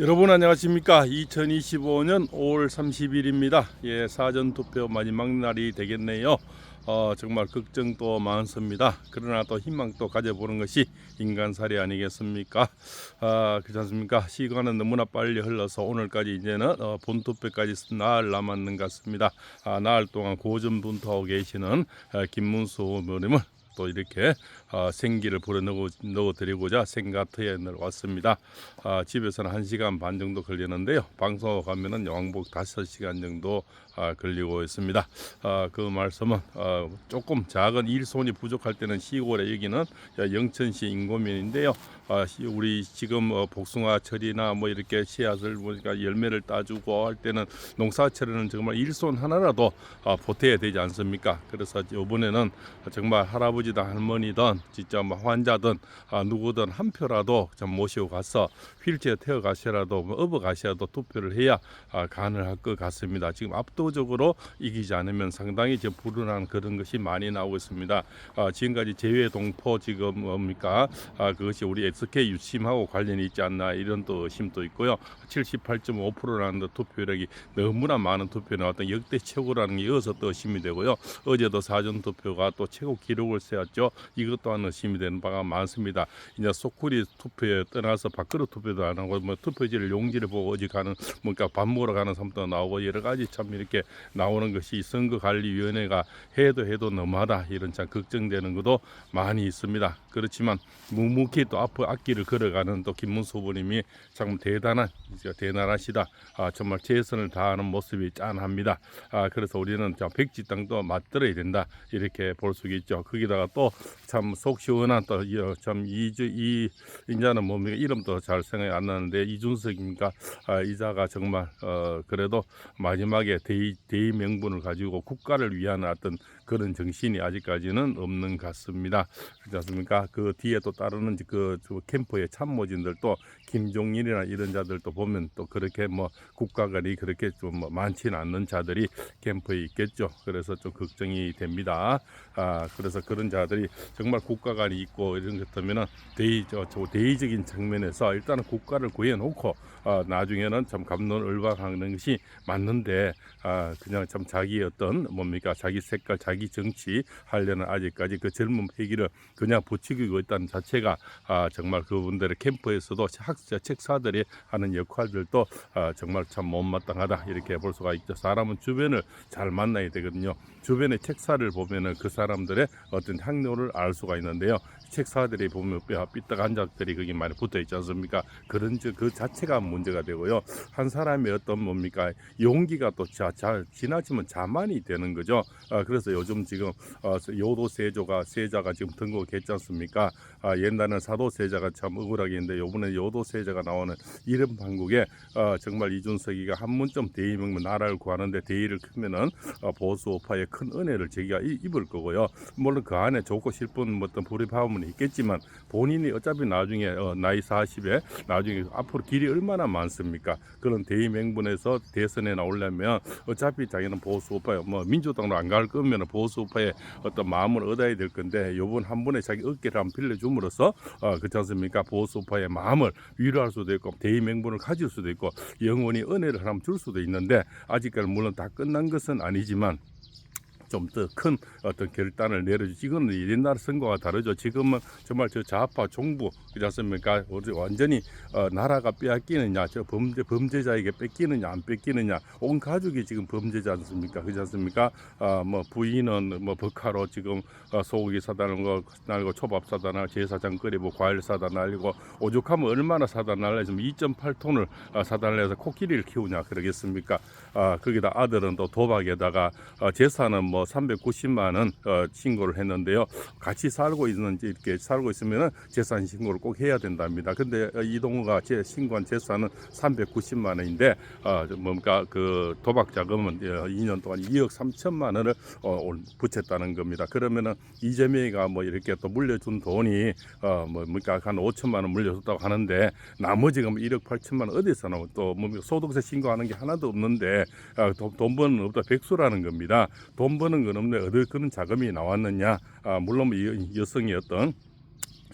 여러분 안녕하십니까? 2025년 5월 30일입니다. 예 사전 투표 마지막 날이 되겠네요. 어, 정말 걱정도 많습니다. 그러나 또 희망도 가져보는 것이 인간살이 아니겠습니까? 아 그렇지 않습니까? 시간은 너무나 빨리 흘러서 오늘까지 이제는 어, 본투표까지 나흘 남았는 것 같습니다. 아, 나흘 동안 고전분투하고 계시는 어, 김문수 의원님을 또 이렇게 어, 생기를 불어넣어 넣어 드리고자 생가트에 왔습니다. 아, 집에서는 1시간 반 정도 걸리는데요. 방송 가면은 왕복 5시간 정도 아, 걸리고 있습니다. 아, 그 말씀은 어, 조금 작은 일손이 부족할 때는 시골에 여기는 영천시 인고면인데요. 아, 시- 우리 지금 어, 복숭아철이나 뭐 이렇게 씨앗을 보니까 열매를 따주고 할 때는 농사철에는 정말 일손 하나라도 아, 보태야 되지 않습니까? 그래서 이번에는 정말 할아버지든 할머니든 진짜 뭐 환자든 아, 누구든 한 표라도 좀 모시고 가서 휠체어 태워 가시라도 뭐 업어 가시라도 투표를 해야 아, 가능할 것 같습니다. 지금 압도적으로 이기지 않으면 상당히 지금 불운한 그런 것이 많이 나오고 있습니다. 아, 지금까지 제외 동포 지금 뭡니까? 아, 그것이 우리 SK 유심하고 관련이 있지 않나 이런 또 의심도 있고요. 78.5%라는 투표력이 너무나 많은 투표 나왔던 역대 최고라는 게 이어서 또 의심이 되고요. 어제도 사전 투표가 또 최고 기록을 세웠죠. 이것 또한 의심이 되는 바가 많습니다. 이제 소쿠리 투표에 떠나서 밖으로 투표도 안 하고 뭐 투표지를 용지를 보고 어디 가는 뭔가 밥 먹으러 가는 사람도 나오고 여러 가지 참 이렇게 나오는 것이 선거관리위원회가 해도 해도 너무하다 이런 참 걱정되는 것도 많이 있습니다. 그렇지만 묵묵히 또 앞으로 앞길을 걸어가는 또 김문수 후보님이 참 대단한 대단하시다. 아, 정말 최선을 다하는 모습이 짠합니다. 아, 그래서 우리는 저 백지 땅도 맞들어야 된다 이렇게 볼 수 있죠. 거기다가 또 참속 시원한 또참 이주 이 인자는 뭡니까 이름도 잘 생각이 안 나는데 이준석입니까? 아, 이자가 정말 어 그래도 마지막에 대의 대의 명분을 가지고 국가를 위한 어떤 그런 정신이 아직까지는 없는 것 같습니다. 그렇지 않습니까? 그 뒤에 또 따르는 그, 저 캠프의 참모진들도 김종일이나 이런 자들도 보면 또 그렇게 뭐 국가관이 그렇게 좀뭐 많지는 않는 자들이 캠프에 있겠죠. 그래서 좀 걱정이 됩니다. 아 그래서 그런 자들이 정말 국가관이 있고 이런 것 같으면은 대의 저, 저 대의적인 측면에서 일단은 국가를 구해놓고 아, 나중에는 참 감론을박하는 것이 맞는데 아 그냥 참 자기 어떤 뭡니까 자기 색깔 자기 정치 하려는 아직까지 그 젊은 패기를 그냥 부추기고 있다는 자체가 아 정말 그분들의 캠프에서도 학자 책사들이 하는 역할들도 아 정말 참 못마땅하다 이렇게 볼 수가 있죠. 사람은 주변을 잘 만나야 되거든요. 주변의 책사를 보면은 그 사람들의 어떤 향로를 알 수가 있는데요 책사들이 보면 뼈 삐딱한 자들이 거기 많이 붙어 있지 않습니까? 그런 저- 그 자체가 문제가 되고요. 한 사람의 어떤 뭡니까? 용기가 또 자, 잘 지나치면 자만이 되는 거죠. 아, 그래서 요즘 지금 어, 요도 세조가 세자가 지금 등극했지 않습니까? 아, 옛날에는 사도 세자가 참 억울하게 했는데 요번에 요도 세자가 나오는 이런 방국에 어, 정말 이준석이가 한 문점 대의명분 나라를 구하는데 대의를 크면은 어, 보수 우파의 큰 은혜를 자기가 이- 입을 거고요. 물론 그 안에 좋고 싫은 뭐 어떤 불입하면 있겠지만 본인이 어차피 나중에 어, 나이 40에 나중에 앞으로 길이 얼마나 많습니까? 그런 대의 명분에서 대선에 나오려면 어차피 자기는 보수 우파에 뭐 민주당으로 안 갈 거면 보수 우파의 어떤 마음을 얻어야 될 건데 요번 한 번에 자기 어깨를 한번 빌려줌으로써 어, 그렇지 않습니까? 보수 우파의 마음을 위로할 수도 있고 대의 명분을 가질 수도 있고 영원히 은혜를 한번 줄 수도 있는데 아직까지 물론 다 끝난 것은 아니지만 좀 더 큰 어떤 결단을 내려주지. 이거는 옛날 선거와 다르죠. 지금은 정말 저 좌파 종부 그렇지 않습니까? 완전히 어, 나라가 빼앗기느냐 저 범죄 범죄자에게 뺏기느냐 안 뺏기느냐. 온 가족이 지금 범죄자 않습니까? 그렇지 않습니까? 아, 뭐 부인은 뭐 버카로 지금 어, 소고기 사다 거 날고 초밥 사다 날 제사장 끓이고 과일 사다 날리고 오죽하면 얼마나 사다 날려 지금 2.8톤을 어, 사다 날려서 코끼리를 키우냐 그러겠습니까? 아, 거기다 아들은 또 도박에다가 어, 재산은 뭐 390만 원 어, 신고를 했는데요. 같이 살고 있는지 이렇게 살고 있으면은 재산 신고를 꼭 해야 된답니다. 근데 어, 이동우가 제 신고한 재산은 390만 원인데 어, 저 뭡니까 그 도박 자금은 어, 2년 동안 2억 3천만 원을 어, 올- 붙였다는 겁니다. 그러면은 이재명이가 뭐 이렇게 또 물려준 돈이 어, 뭐 뭡니까 한 5천만 원 물려줬다고 하는데 나머지가 뭐 1억 8천만 원 어디서 나오 또뭐 소득세 신고하는 게 하나도 없는데 아, 돈, 돈 버는 없다 백수라는 겁니다. 돈 버는 건 없는데 어디 그런 자금이 나왔느냐? 아, 물론 이 여성이 어떤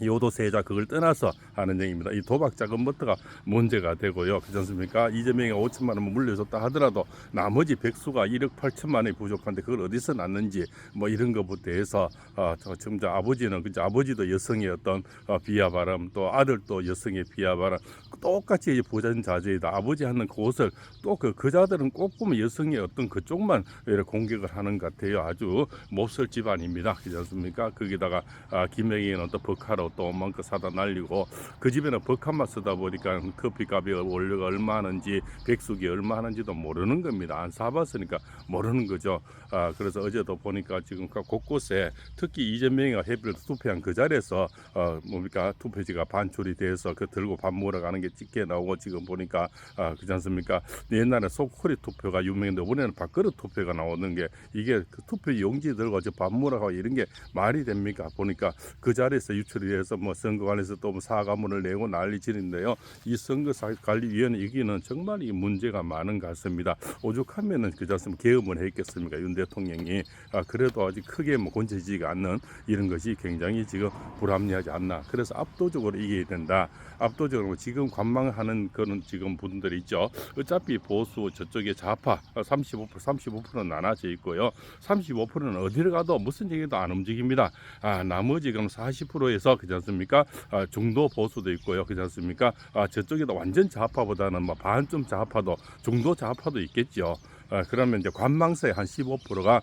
요도세자 그걸 떠나서 하는 얘기입니다. 이 도박 자금부터가 문제가 되고요. 그렇지 않습니까? 이재명이 5천만 원 물려줬다 하더라도 나머지 백수가 1억 8천만 원이 부족한데 그걸 어디서 났는지 뭐 이런 것부터 해서 어, 저 지금 저 아버지는 그죠 아버지도 여성의 어떤 어, 비하 발언 또 아들도 여성의 비하 발언 똑같이 이제 부전자제이다 아버지 하는 그것을 또그 그자들은 꼭 보면 여성의 어떤 그쪽만 공격을 하는 것 같아요. 아주 몹쓸 집안입니다. 그렇지 않습니까? 거기다가 아, 김영희는 또 버카로 또 뭔가 사다 날리고 그 집에는 버카만 쓰다 보니까 커피값이 원료가 얼마 하는지 백숙이 얼마 하는지도 모르는 겁니다. 안 사봤으니까 모르는 거죠. 아, 그래서 어제도 보니까 지금 그 곳곳에 특히 이재명이가 해피를 투표한 그 자리에서 어, 뭡니까 투표지가 반출이 돼서 그 들고 밥 먹으러 가는 게 찍게 나오고 지금 보니까 아, 그렇지 않습니까? 옛날에 소코리 투표가 유명했는데 이번에는 밥그릇 투표가 나오는 게 이게 그 투표 용지 들고 저 밥 먹으러 가고 이런 게 말이 됩니까? 보니까 그 자리에서 유출이 돼서 뭐 선거관에서 또뭐 사과문을 내고 난리치는데요. 이 선거관리위원회 여기는 정말 이 문제가 많은 것 같습니다. 오죽하면은 그지 않습니까? 계엄을 했겠습니까? 윤 대통령이 아, 그래도 아직 크게 뭐 권체지가 않는 이런 것이 굉장히 지금 불합리하지 않나. 그래서 압도적으로 이겨야 된다. 압도적으로 지금 관망하는 그런 지금 분들이 있죠. 어차피 보수 저쪽에 좌파 35% 35%는 나눠져 있고요. 35%는 어디를 가도 무슨 얘기도 안 움직입니다. 아, 나머지 그럼 40%에서 그지 않습니까? 아, 중도 보수도 있고요. 그지 않습니까? 아, 저쪽에도 완전 좌파보다는 뭐 반쯤 좌파도 중도 좌파도 있겠죠. 아, 그러면 이제 관망세의 한 15%가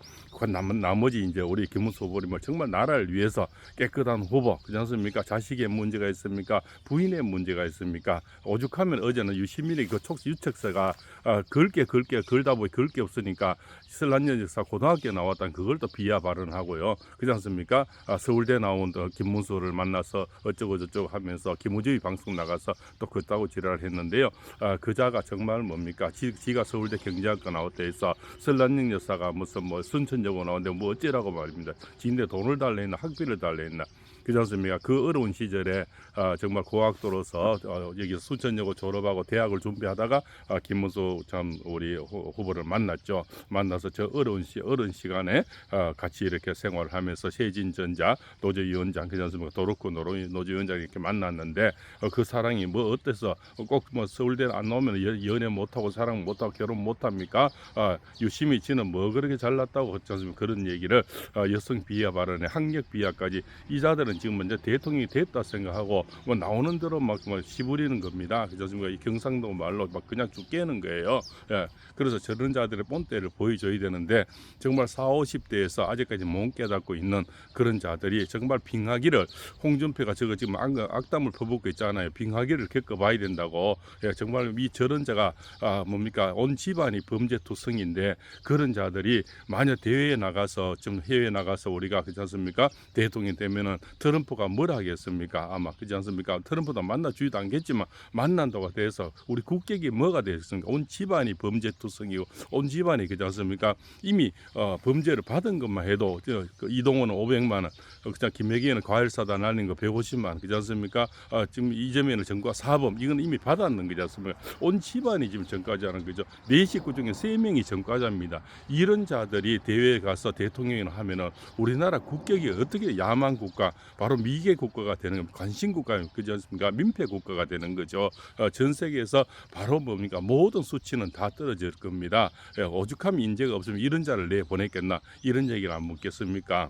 남, 나머지 이제 우리 김문수 후보님 뭐 정말 나라를 위해서 깨끗한 후보, 그렇지 않습니까? 자식의 문제가 있습니까? 부인의 문제가 있습니까? 오죽하면 어제는 유시민의 그 촉, 유책서가 아, 글게 글게 글다 보니 글게 없으니까 신란년 역사 고등학교 나왔던 그걸 또 비하 발언하고요. 그렇지 않습니까? 아, 서울대 나온 또 김문수를 만나서 어쩌고 저쩌고 하면서 김우주의 방송 나가서 또 그따고 지랄을 했는데요. 아, 그자가 정말 뭡니까? 지, 지가 서울대 경제학과 나왔 다 해서 설란영 여사가 무슨 뭐 순천여고 나오는데 뭐 어찌라고 말입니다. 지인데 돈을 달래 했나 학비를 달래 했나 그렇지 않습니까? 그 어려운 시절에 아, 정말 고학도로서 어, 여기 순천여고 졸업하고 대학을 준비하다가 아, 김문수 참 우리 후- 후보를 만났죠. 만나서 저 어려운 시 어려운 시간에 아, 같이 이렇게 생활을 하면서 세진전자 노조위원장 그렇지 않습니까? 도로코 노조 노조위원장 이렇게 만났는데 어, 그 사랑이 뭐 어때서 꼭 뭐 서울대 안 나오면 연- 연애 못하고 사랑 못하고 결혼 못합니까? 아, 유심히 지는 뭐 그렇게 잘났다고 그렇지 않습니까? 그런 얘기를 아, 여성 비하 발언에 학력 비하까지 이 자들은 지금 먼저 대통령이 됐다 생각하고 뭐 나오는 대로 막, 막 시부리는 겁니다. 그렇지 않습니까? 이 경상도 말로 막 그냥 죽게는 거예요. 예. 그래서 저런 자들의 본때를 보여줘야 되는데 정말 4, 50대에서 아직까지 못 깨닫고 있는 그런 자들이 정말 빙하기를 홍준표가 저거 지금 악, 악담을 퍼붓고 있잖아요. 빙하기를 겪어봐야 된다고. 예, 정말 이 저런 자가 아, 뭡니까 온 집안이 범죄 투성인데 그런 자들이 만약 대회에 나가서 좀 해외에 나가서 우리가 않습니까 대통령 되면은 트럼프가 뭘 하겠습니까? 아마 그렇지 않습니까? 트럼프도 만나 주지도 않겠지만 만난다고 돼서 우리 국격이 뭐가 되겠습니까? 온 집안이 범죄 투성이고 온 집안이 그렇지 않습니까? 이미 어, 범죄를 받은 것만 해도 저, 그 이동호는 500만 원 어, 그냥 김혜기에는 과일 사다 날린 거 150만 원 그렇지 않습니까? 어, 지금 이재명은 정과 사범 이건 이미 받았는 거지 않습니까? 온 집안이 지금 전과자는 거죠. 네 식구 중에 세 명이 전과자입니다. 이런 자들이 대회에 가서 대통령을 하면은 우리나라 국격이 어떻게 야만 국가, 바로 미개 국가가 되는 겁니다. 관심 국가, 그지 않습니까? 민폐 국가가 되는 거죠. 어, 전 세계에서 바로 뭡니까? 모든 수치는 다 떨어질 겁니다. 예, 오죽하면 인재가 없으면 이런 자를 내 보냈겠나? 이런 얘기를 안 묻겠습니까?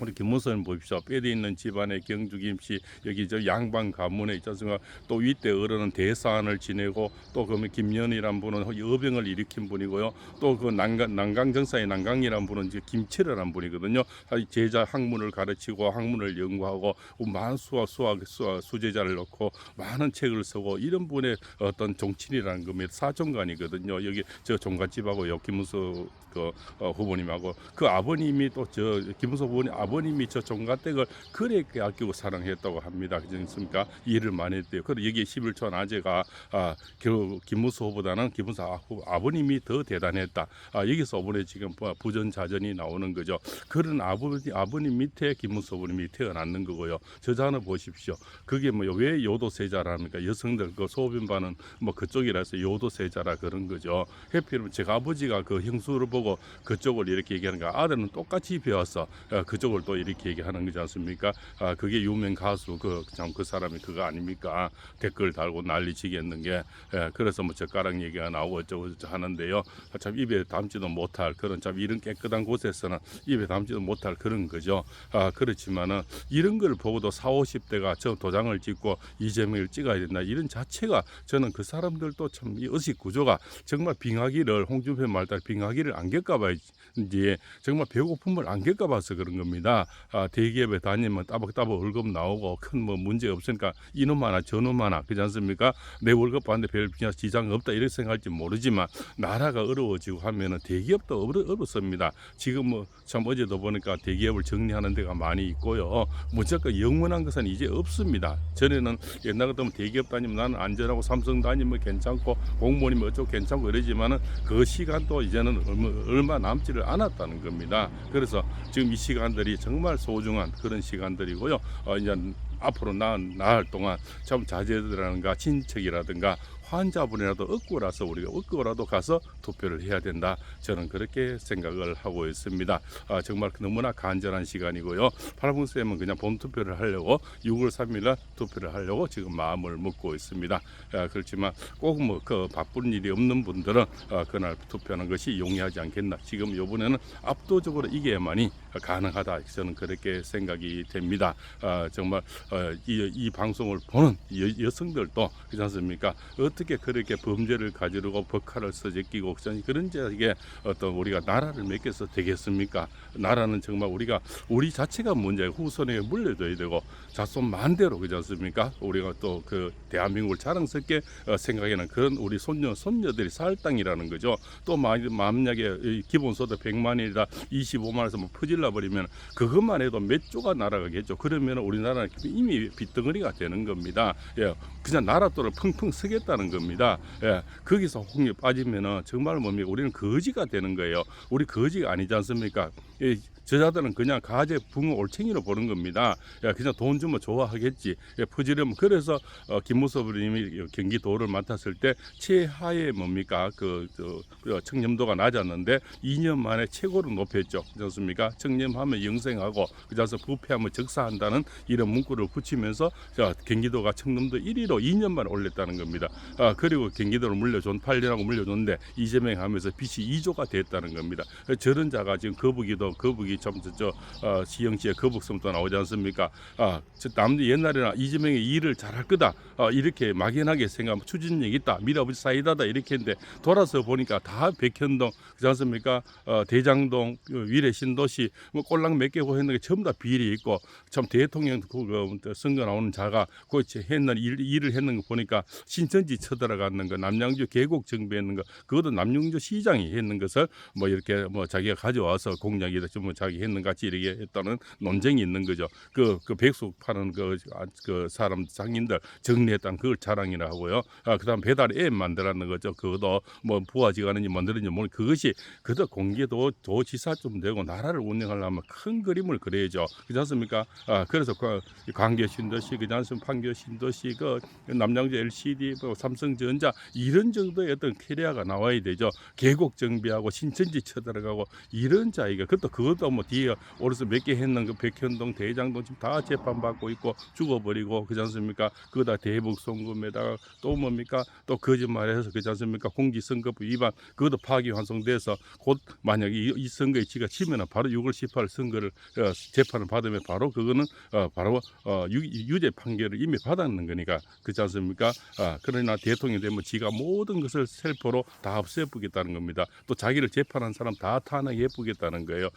우리 김문선 보십시오. 뼈대 있는 집안의 경주 김씨 여기 저 양반 가문에 있지 않습니까? 또 윗대 어른은 대사안을 지내고 또 그러면 김연이란 분은 여병을 일으킨 분이고요. 또 그 난강 난강정사의 난강이란 분은 이제 김철이란 분이거든요. 아, 제자 학문을 가르치고 학문을 연구하고 많은 수학 수학 수학 수제자를 넣고 많은 책을 쓰고 이런 분의 어떤 정치인이라는 겁니다. 사정관이거든요. 여기 저 종갓집하고 여 김문수 그 어, 후보님하고 그 아버님이 또 저 김문수 후보님 아 버님이 저 종갓댁을 그렇게 아끼고 사랑했다고 합니다. 그렇지 않습니까? 일을 많이 했대요. 그리고 여기 11촌 아재가 아, 결국 김문수 후보다는 김문수 아, 후- 아버님이 더 대단했다. 아, 여기서 이번에 지금 부- 부전자전이 나오는 거죠. 그런 아버지 아버님 밑에 김문수 후보님이 태어났는 거고요. 저자는 보십시오. 그게 뭐 왜 요도세자랍니까? 여성들 그 소변반은 뭐 그쪽이라서 요도세자라 그런 거죠. 해피는 제가 아버지가 그 형수를 보고 그쪽을 이렇게 얘기하는 거 아들은 똑같이 배웠어. 어, 그쪽을 대기업을 또 이렇게 얘기하는 거지 않습니까? 아, 그게 유명 가수 그참그 사람이 그거 아닙니까? 댓글 달고 난리치겠는 게 예, 그래서 뭐 젓가락 얘기가 나오고 어쩌고 저쩌고 하는데요. 아, 참 입에 담지도 못할 그런 참 이런 깨끗한 곳에서는 입에 담지도 못할 그런 거죠. 아, 그렇지만은 이런 걸 보고도 4, 50대가 저 도장을 찍고 이재명을 찍어야 된다 이런 자체가 저는 그 사람들도 참 이 의식 구조가 정말 빙하기를 홍준표 말따라 빙하기를 안 겪어봐야 이제 정말 배고픔을 안 겪어봐서 그런 겁니다. 아, 대기업에 다니면 따박따박 월급 나오고 큰 뭐 문제 없으니까 이놈 하나 저놈 하나 그렇지 않습니까? 내 월급 받는데 별 지장 없다 이렇게 생각할지 모르지만 나라가 어려워지고 하면은 대기업도 어려, 어렵습니다. 지금 뭐 참 어제도 보니까 대기업을 정리하는 데가 많이 있고요. 무조건 영원한 것은 이제 없습니다. 전에는 옛날 같으면 대기업 다니면 나는 안전하고 삼성 다니면 괜찮고 공무원이면 어쩌고 괜찮고 이러지만은 그 시간도 이제는 얼마 남지를 않았다는 겁니다. 그래서 지금 이 시간들이 정말 소중한 그런 시간들이고요. 어, 이제 앞으로 나, 나흘 동안 참 자제들이라든가 친척이라든가 환자분이라도 얻고라서 우리가 얻고라도 가서 투표를 해야 된다. 저는 그렇게 생각을 하고 있습니다. 아, 정말 너무나 간절한 시간이고요. 파라분쌤은 그냥 본 투표를 하려고 6월 3일날 투표를 하려고 지금 마음을 먹고 있습니다. 아, 그렇지만 꼭 뭐 그 바쁜 일이 없는 분들은 아, 그날 투표하는 것이 용이하지 않겠나. 지금 이번에는 압도적으로 이겨야만이 가능하다. 저는 그렇게 생각이 됩니다. 아, 정말 어, 이, 이 방송을 보는 여, 여성들도 그렇지 않습니까? 어떻게 그렇게 범죄를 가지르고 법칼을 써제끼고 그런 자에게 어떤 우리가 나라를 맡겨서 되겠습니까? 나라는 정말 우리가 우리 자체가 문제고 후손에게 물려줘야 되고 자손 만대로 그렇지 않습니까? 우리가 또 그 대한민국을 자랑스럽게 어, 생각하는 그런 우리 손녀 손녀들이 살 땅이라는 거죠. 또 마- 만약에 이 기본소득 100만이다 25만에서 뭐 퍼질 러 버리면 그것만 해도 몇 조가 날아가겠죠. 그러면 우리나라는 이미 빚덩어리가 되는 겁니다. 예, 그냥 나라돈을 펑펑 쓰겠다는 겁니다. 예, 거기서 홍에 빠지면은 정말 뭡니까? 우리는 거지가 되는 거예요. 우리 거지가 아니지 않습니까? 예, 저자들은 그냥 가재 붕어 올챙이로 보는 겁니다. 야, 그냥 돈 주면 좋아하겠지. 예, 퍼지려면 그래서 어, 김무섭님이 경기도를 맡았을 때 최하의 뭡니까 그, 저, 그 청렴도가 낮았는데 2년 만에 최고로 높였죠. 그렇습니까? 청렴하면 영생하고 그래서 부패하면 적사한다는 이런 문구를 붙이면서 자, 경기도가 청렴도 1위로 2년 만에 올렸다는 겁니다. 아, 그리고 경기도를 물려준 8년하고 물려줬는데 이재명 하면서 빚이 2조가 됐다는 겁니다. 저런 자가 지금 거북이도 거북이 참저 저, 어, 시영시의 거북섬도 나오지 않습니까? 아, 저 남, 옛날에는 이재명이 일을 잘할 거다. 어, 이렇게 막연하게 생각하면 추진력 있다. 밀어붙이 사이다다. 이렇게 했는데 돌아서 보니까 다 백현동, 그렇지 않습니까? 어, 대장동, 어, 위례 신도시, 뭐 꼴랑 몇 개고 했는 게 전부 다 비리 있고 참 대통령 그, 그 선거 나오는 자가 그 했는 일, 일을 했는 거 보니까 신천지 쳐들어갔는 거, 남양주 계곡 정비했는 거, 그것도 남양주 시장이 했는 것을 뭐 이렇게 뭐 자기가 가져와서 공약이다, 좀 뭐 자기 했는 같이 이렇게 했다는 논쟁이 있는 거죠. 그, 그 백숙 파는 그, 아, 그 사람 상인들 정리했다는 그걸 자랑이라 하고요. 아, 그 다음 배달 앱 만들었는 거죠. 그것도 뭐 부하지가는지 만들었는지 모르 그것이 그도 공개도 도지사 좀 되고 나라를 운영하려면 큰 그림을 그려야죠. 그렇지 않습니까? 아, 그래서 그 광교 신도시, 그지 않습니까? 판교 신도시, 그 남양주 LCD, 뭐 삼성전자 이런 정도의 어떤 캐리어가 나와야 되죠. 계곡 정비하고 신천지 쳐들어가고 이런 자기가 그것도 그것도 뭐 뒤에 오래서 몇 개 했는 그 백현동 대장동 지금 다 재판받고 있고 죽어버리고 그지 않습니까? 그거 다 대북 송금에다가 또 뭡니까? 또 거짓말해서 그지 않습니까? 공직선거법 위반 그것도 파기환송돼서 곧 만약에 이, 이 선거에 지가 치면은 바로 6월 18일 선거를 어, 재판을 받으면 바로 그거는 어, 바로 어, 유, 유죄 판결을 이미 받았는 거니까 그렇지 않습니까? 아, 그러나 대통령이 되면 지가 모든 것을 셀포로 다 없애보겠다는 겁니다. 또 자기를 재판한 사람 다 탄핵해보겠다는 거예요.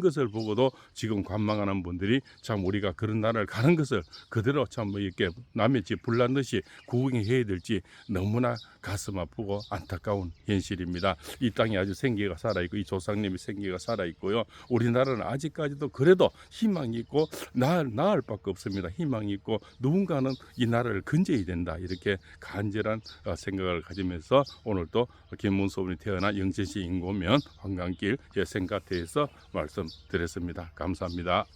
것을 보고도 지금 관망하는 분들이 참 우리가 그런 나라를 가는 것을 그대로 참뭐 이렇게 남의 집 불난 듯이 구경해야 될지 너무나 가슴 아프고 안타까운 현실입니다. 이 땅이 아주 생기가 살아있고 이 조상님이 생기가 살아있고요. 우리나라는 아직까지도 그래도 희망이 있고 나을, 나을 밖에 없습니다. 희망이 있고 누군가는 이 나라를 건져야 된다. 이렇게 간절한 어, 생각을 가지면서 오늘 또 김문소분이 태어난 영천시 인고면 관광길 생각대에서 말씀드렸습니다. 감사합니다.